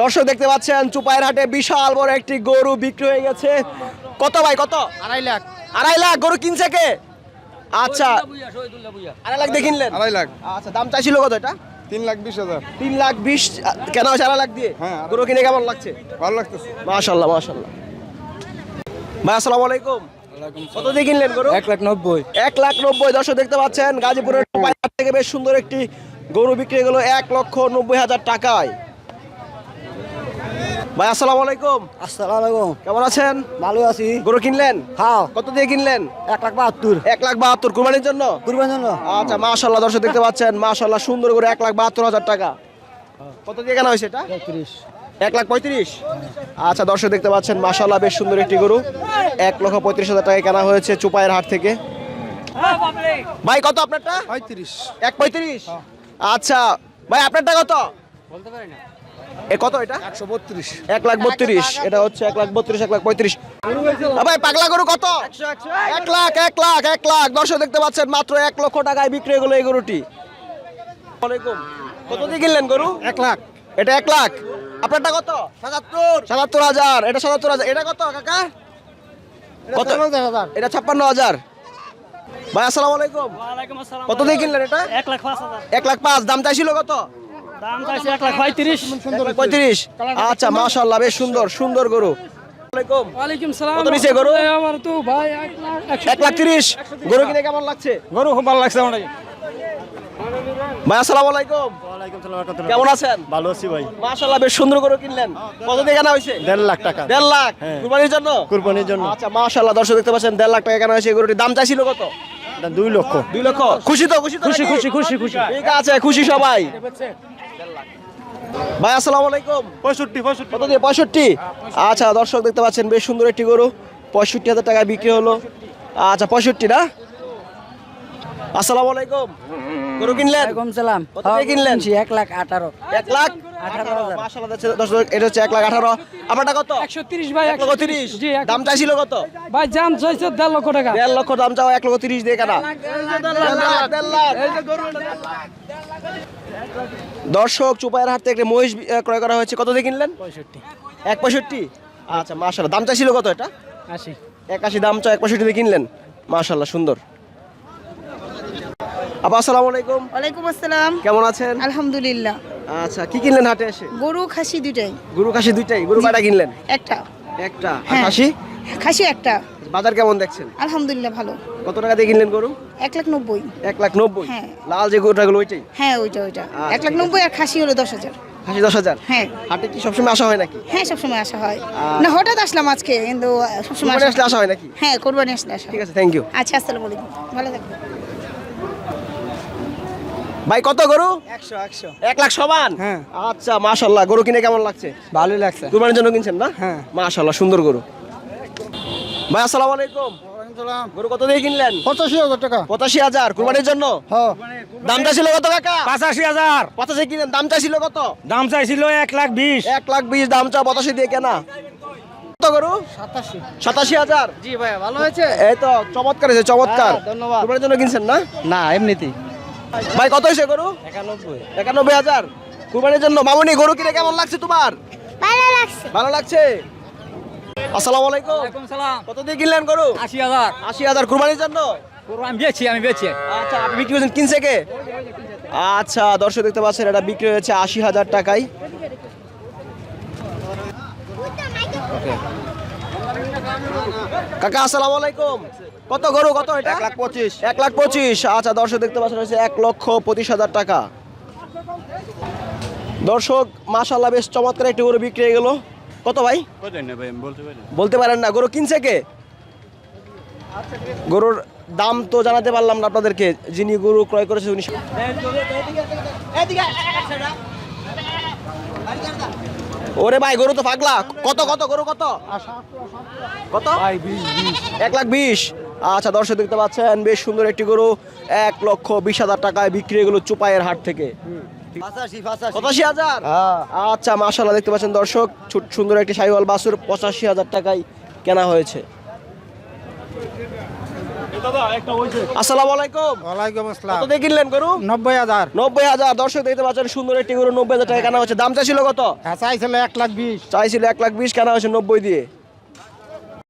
দর্শক দেখতে পাচ্ছেন চুপাইয়ের হাটে বিশাল বড় একটি গরু বিক্রি হয়ে গেছে। কত ভাই কত? আড়াই লাখ। আড়াই লাখ গরু কিনছে কে? আচ্ছা। আড়াই লাখ দিয়ে কিনলেন? আড়াই লাখ। আচ্ছা দাম চাইছিল কত এটা? তিন লাখ বিশ হাজার। তিন লাখ বিশ কেন হয়েছে আড়াই লাখ দিয়ে? হ্যাঁ, গরু কিনে কেমন লাগছে? ভালো লাগতেছে। মাশাল্লাহ মাশাল্লাহ। ভাই আসসালামু আলাইকুম। কত দিয়ে কিনলেন গরু? এক লাখ নব্বই। এক লাখ নব্বই দর্শক দেখতে পাচ্ছেন গাজীপুরের থেকে বেশ সুন্দর একটি গরু বিক্রি হয়ে গেল এক লক্ষ নব্বই হাজার টাকায়। ভাই আসসালামু আলাইকুম। আসসালামু আলাইকুম। কেমন আছেন? ভালো আছি। গরু কিনলেন? খাও কত দিয়ে কিনলেন? এক লাখ বাহাত্তর। এক লাখ বাহাত্তর কুরবানির জন্য? কুরবান জন্য। আচ্ছা মাশাল্লাহ দর্শক দেখতে পাচ্ছেন মাশাল্লাহ সুন্দর করে এক লাখ বাহাত্তর হাজার টাকা। কত দিয়ে কেনা হয়েছে এটা? এক লাখ পঁয়ত্রিশ? আচ্ছা দর্শক দেখতে পাচ্ছেন মাশাল্লাহ বেশ সুন্দর একটি গরু। এক লক্ষ পঁয়ত্রিশ হাজার টাকায় কেনা হয়েছে চুপাইয়ের হাট থেকে। ভাই কত আপনারটা? পঁয়ত্রিশ। এক পঁয়ত্রিশ? আচ্ছা ভাই আপনারটা কত? এ কত এটা? একশো বত্রিশ। এক লাখ বত্রিশ। এটা হচ্ছে এক লাখ বত্রিশ এক লাখ পঁয়ত্রিশ। ভাই পাগলা গরু কত? এক লাখ এক লাখ এক লাখ দর্শক দেখতে পাচ্ছেন মাত্র এক লক্ষ টাকায় বিক্রি এই গরুটি। কত দিয়ে কিনলেন গরু? এক লাখ এটা এক লাখ আপনারটা কত? সাতাত্তর। সাতাত্তর হাজার। এটা সাতাত্তর হাজার। এটা কত কাকা? কত? এটা ছাপ্পান্ন হাজার। ভাই আসসালামু আলাইকুম। কত দিয়ে কিনলেন এটা? এক লাখ পাঁচ এক লাখ পাঁচ। দাম চাইছিল কত? দাম চাইছে এক লাখ পঁয়ত্রিশ। পঁয়ত্রিশ। আচ্ছা মাশাল্লাহ বেশ সুন্দর সুন্দর গরু। ওয়ালাইকুম ওয়ালাইকুম সালাম। কত নিছে গরু? আমার তো ভাই এক লাখ তিরিশ। গরু কিনে কেমন লাগছে? গরু খুব ভালো লাগছে আমার ভাই আসসালামু আলাইকুম কেমন আছেন? ভালো আছি ভাই। মাশাল্লাহ বেশ সুন্দর গরু কিনলেন। কত দিয়ে কেনা হয়েছে? দেড় লাখ টাকা। দেড় লাখ? কুরবানির জন্য? কুরবানির জন্য। আচ্ছা মাশাল্লাহ দর্শক দেখতে পাচ্ছেন দেড় লাখ টাকা কেনা হয়েছে এই গরুটির। দাম চাইছিল কত? দুই লক্ষ। দুই লক্ষ। খুশি তো খুশি খুশি, খুশি, খুশি, খুশি। ঠিক আছে খুশি সবাই। ভাই আসসালামু আলাইকুম। পঁয়ষট্টি পঁয়ষট্টি। কত দিয়ে? পঁয়ষট্টি? আচ্ছা দর্শক দেখতে পাচ্ছেন বেশ সুন্দর একটি গরু। পঁয়ষট্টি হাজার টাকায় বিক্রি হলো। আচ্ছা পঁয়ষট্টি না? আসসালামু আলাইকুম। গরু কিনলেন? ওয়ালাইকুম সালাম। কত দিয়ে কিনলেন? এক লাখ আঠারো। এক লাখ? দর্শক এটা হচ্ছে এক লাখ আঠারো। আপনারটা কত? একশো তিরিশ ভাই এক লক্ষ তিরিশ। জি দাম চাইছিল কত? ভাই জাম চাইছে দেড় লক্ষ টাকা। দেড় লক্ষ দাম চাও এক লক্ষ তিরিশ দিয়ে কেনা। দেড় লাখ, দেড় লাখ। দর্শক চুপাইয়ের হাট থেকে একটা মহিষ ক্রয় করা হয়েছে। কত দিয়ে কিনলেন? পঁয়ষট্টি। এক পঁয়ষট্টি? আচ্ছা মাশাল্লাহ দাম চাইছিল কত এটা? আশি। একাশি দাম চাও এক পঁয়ষট্টি দিয়ে কিনলেন। মাশাল্লাহ সুন্দর। আপা আসসালামু আলাইকুম। ওয়ালাইকুম আসসালাম। কেমন আছেন? আলহামদুলিল্লাহ। আচ্ছা কি কিনলেন হাটে এসে? গরু খাসি দুটাই গরু খাসি দুইটাই। গরু কয়টা কিনলেন? একটা। একটা। আর হ্যাঁ। খাসি? খাসি একটা। বাজার কেমন দেখছেন? আলহামদুলিল্লাহ ভালো। কত টাকা দিয়ে কিনলেন গরু? এক লাখ নব্বই। এক লাখ নব্বই? হ্যাঁ। লাল যে গরুটা গুলো ওইটাই? হ্যাঁ ওইটা ওইটা। আচ্ছা, এক লাখ নব্বই আর খাসি হলো দশ হাজার। খাসি দশ হাজার? হ্যাঁ। হাটে কি সবসময় আসা হয় নাকি? হ্যাঁ সবসময় আসা হয়। না হঠাৎ আসলাম আজকে কিন্তু সবসময় আসলে আসা হয় নাকি? হ্যাঁ কোরবানি আসলে আসা ঠিক আছে থ্যাংক ইউ আচ্ছা আসসালামু আলাইকুম। ভালো থাকবেন। ভাই কত গরু? একশো একশো। এক লাখ সমান? হ্যাঁ। আচ্ছা মাশাল্লাহ গরু কিনে কেমন লাগছে? ভালোই লাগছে। কুরবানির জন্য কিনছেন না? হ্যাঁ। মাশাল্লাহ সুন্দর গরু। ভাই আসসালামু আলাইকুম। গরু কত দিয়ে কিনলেন? পঁচাশি হাজার টাকা। পঁচাশি হাজার। কুরবানির জন্য? হ্যাঁ। দামটা কত কাকা? পঁচাশি হাজার। পঁচাশি কিনেন। দামটা ছিল কত? দাম চাইছিল এক লাখ বিশ। এক লাখ বিশ দাম চা পঁচাশি দিয়ে কেনা। কত গরু? সাতাশি। সাতাশি হাজার। জি ভাই ভালো হয়েছে? এই তো চমৎকার হয়েছে চমৎকার। ধন্যবাদ। কুরবানির জন্য কিনছেন না? না এমনিতেই। ভাই কত হয়েছে গরু? একানব্বই। একানব্বই হাজার। কুরবানির জন্য মামুনি গরু কিনে কেমন লাগছে তোমার? ভালো লাগছে। ভালো লাগছে? আসসালামু আলাইকুম। সালাম। কত দিয়ে কিনলেন গরু? আশি হাজার। আশি হাজার। কুরবানির জন্য? আমি বেচি আমি বেচি। আচ্ছা আপনি বিক্রি করেছেন কিনছে কে আচ্ছা দর্শক দেখতে পাচ্ছেন এটা বিক্রি হয়েছে আশি হাজার টাকায়। কাকা আসসালামু আলাইকুম কত গরু কত এটা এক লাখ পঁচিশ এক লাখ পঁচিশ আচ্ছা দর্শক দেখতে পাচ্ছেন হচ্ছে এক লক্ষ পঁচিশ হাজার টাকা দর্শক মাশাল্লাহ বেশ চমৎকার একটি গরু বিক্রি হয়ে গেল কত ভাই বলতে পারেন না গরু কিনছে কে গরুর দাম তো জানাতে পারলাম না আপনাদেরকে যিনি গরু ক্রয় করেছে উনি ওরে ভাই গরু তো পাগলা। কত কত গরু কত? কত? এক লাখ বিশ। আচ্ছা দর্শক দেখতে পাচ্ছেন বেশ সুন্দর একটি গরু। এক লক্ষ বিশ হাজার টাকায় বিক্রি হয়ে গেল চুপাইয়ের হাট থেকে। পঁচাশি হাজার? আচ্ছা মাশাল্লাহ দেখতে পাচ্ছেন দর্শক ছোট- সুন্দর একটি সাইওয়াল বাসুর পঁচাশি হাজার টাকায় কেনা হয়েছে। আসসালামু আলাইকুম। ওয়ালাইকুম আসসালাম। কত দিয়ে কিনলেন গরু? নব্বই হাজার। নব্বই হাজার দর্শক দেখতে পাচ্ছেন সুন্দর একটি গরু নব্বই হাজার টাকা কেনা হচ্ছে। দাম চাইছিল কত? হ্যাঁ চাইছিল এক লাখ বিশ। চাইছিল এক লাখ বিশ কেনা হচ্ছে নব্বই দিয়ে।